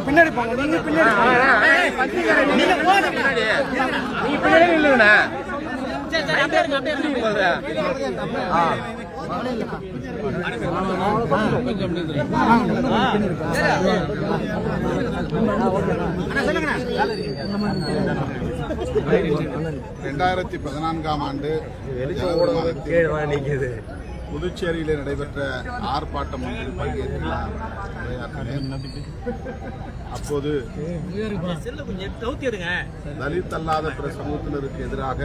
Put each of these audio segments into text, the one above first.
பின்னாடி போங்க. நீங்க பின்னாடி. நீங்க பின்னாடி நில்லுங்கண்ணா ரெண்டாயிரத்தி பதினான்காம் ஆண்டு புதுச்சேரியில் நடைபெற்ற ஆர்ப்பாட்டம் ஒன்றில் உரையாற்றினேன். அப்போது தலித் அல்லாத பிற சமூகத்தினருக்கு எதிராக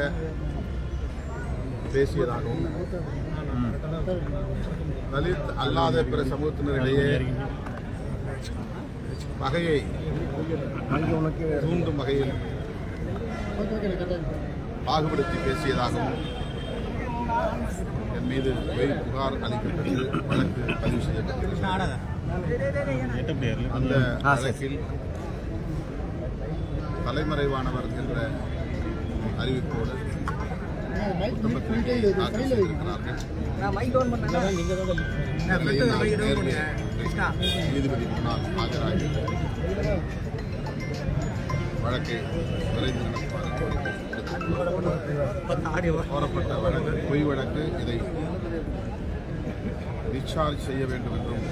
பேசியதாகவும் தலித் அல்லாத பிற சமூகத்தினரிடையே பகையை தூண்டும் வகையில் பாகுபடுத்தி பேசியதாகவும் என் மீது பொய் புகார் அளிக்கப்பட்டு வழக்கு பதிவு செய்யப்பட்டது அந்த வழக்கில் தலைமறைவானவர் என்ற அறிவிப்போடு குற்றப்பத்திரிகையை தாக்கல் செய்திருக்கிறார்கள் நீதிபதி முன்னால் ஆஜராகி வழக்கை விரைந்து கோரப்பட்ட வழக்கு பொய் வழக்கு இதை டிஸ்சார்ஜ் செய்ய வேண்டும் என்றும்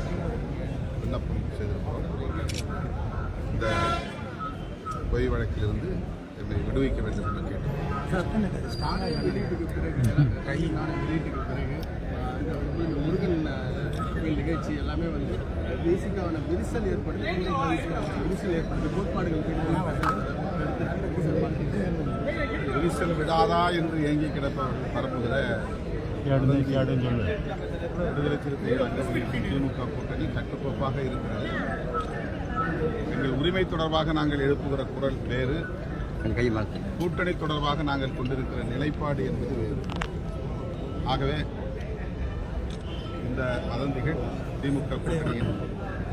விண்ணப்பம் செய்திருக்கிறோம் இந்த பொய் வழக்கிலிருந்து என்னை விடுவிக்க வேண்டும் என்று கேட்டேன். முருகன் கோயில் நிகழ்ச்சி எல்லாமே வந்து பேசிக்கான விரிசல் ஏற்படுத்தி விரிசல் ஏற்படுத்தி கோட்பாடுகள் விரிசல் விடாதா என்று ஏங்கி கிடப்பவர்கள் பரப்புகிற விடுதலை சிறுத்தைகள் அங்கவகிக்கும் திமுக கூட்டணி கட்டுக்கோப்பாக இருக்கிறது. எங்கள் உரிமை தொடர்பாக நாங்கள் எழுப்புகிற குரல் வேறு. கூட்டணி தொடர்பாக நாங்கள் கொண்டிருக்கிற நிலைப்பாடு என்பது வேறு. ஆகவே இந்த வதந்திகள் திமுக கூட்டணியின்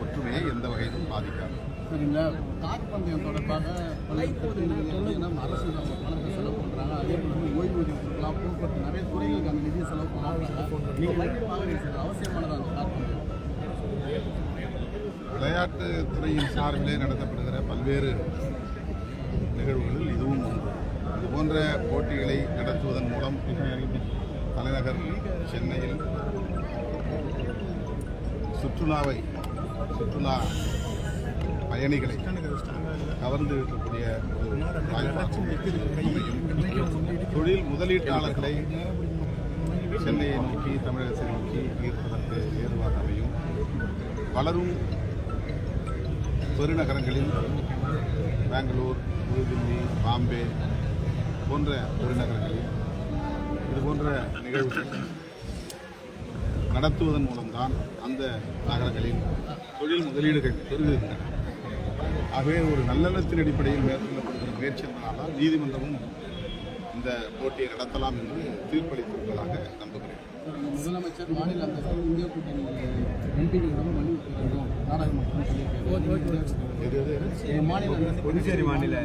ஒற்றுமையை எந்த வகையிலும் பாதிக்காது. சார் இந்த கார் பந்தயம் தொடர்பாக பல்வேறு அரசு பணத்தை செலவு பண்ணுறாங்க அதே போல ஓய்வூதியத்துக்கெல்லாம் போக்குவரத்து நிறைய துறைகளுக்கு அந்த நிதியை செலவு பண்ணுறாங்க நீங்கள் எப்படி பார்க்குறீங்க சார் அவசியமானதா அந்த கார் பந்தயம்? விளையாட்டு துறையின் சார்பிலே நடத்தப்படுகிற பல்வேறு நிகழ்வுகளில் இதுவும் ஒன்று. இது போன்ற போட்டிகளை நடத்துவதன் மூலம் தலைநகர் சென்னையில் சுற்றுலாவை சுற்றுலா பயணிகளை கவர்ந்து இருக்கக்கூடிய தொழில் முதலீட்டாளர்களை சென்னையை நோக்கி தமிழகத்தை நோக்கி ஈர்ப்பதற்கு ஏதுவாக அமையும். வளரும் பெருநகரங்களில் பெங்களூர் புதுதில்லி பாம்பே போன்ற பெருநகரங்களில் இது போன்ற நிகழ்வுகள் நடத்துவதன் மூலம்தான் அந்த நகரங்களில் தொழில் முதலீடுகள் பெருகுகின்றன. ஆகவே ஒரு நல்லெண்ணத்தின் அடிப்படையில் மேற்கொள்ளப்படுகிற முயற்சி நீதிமன்றமும் இந்த போட்டியை நடத்தலாம் என்று தீர்ப்பளித்திருப்பதாக நம்புகிறேன். முதலமைச்சர் மாநில அந்த இந்திய கூட்டணி புதுச்சேரி மாநில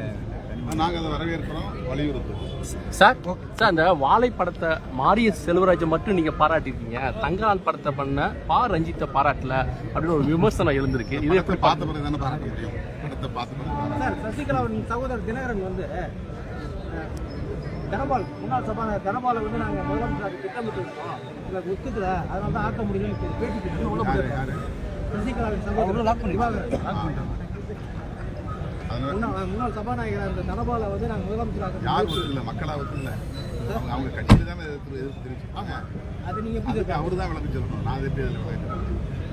நாங்கள் அதை வரவேற்கிறோம். வலியுறுத்துவோம் சார் சார் அந்த வாழை படத்தை மாரிய செல்வராஜை மட்டும் நீங்க பாராட்டிருக்கீங்க தங்கலால் படத்தை பண்ண பா. ரஞ்சித்தை பாராட்டல அப்படின்னு ஒரு விமர்சனம் எழுந்திருக்கு. இது எப்படி பார்த்த பிறகு தானே பார்க்க முடியும்? படத்தை பார்த்த சார் சசிகலாவின் சகோதரர் தினகரன் வந்து தனபால் முன்னாள் சபாநாயகர் தனபாலை வந்து நாங்க முதலமைச்சர் திட்டமிட்டு இருக்கோம் எங்களுக்கு ஒத்துக்கல அதனால தான் ஆக்க முடியலன்னு பேட்டி கொடுத்து உள்ள யாரு, போயிருக்காங்க. முன்னாள் சபாநாயகராக இருந்த வந்து நாங்கள் முதலமைச்சர் யார் ஒத்துக்கல மக்களா ஒத்துக்கல அவங்க அவங்க கட்சியில தானே எதிர்ப்பு தெரிவிச்சிருப்பாங்க அது நீங்க அவரு தான் விளக்கம் சொல்லணும் நான் எப்படி விளக்கம்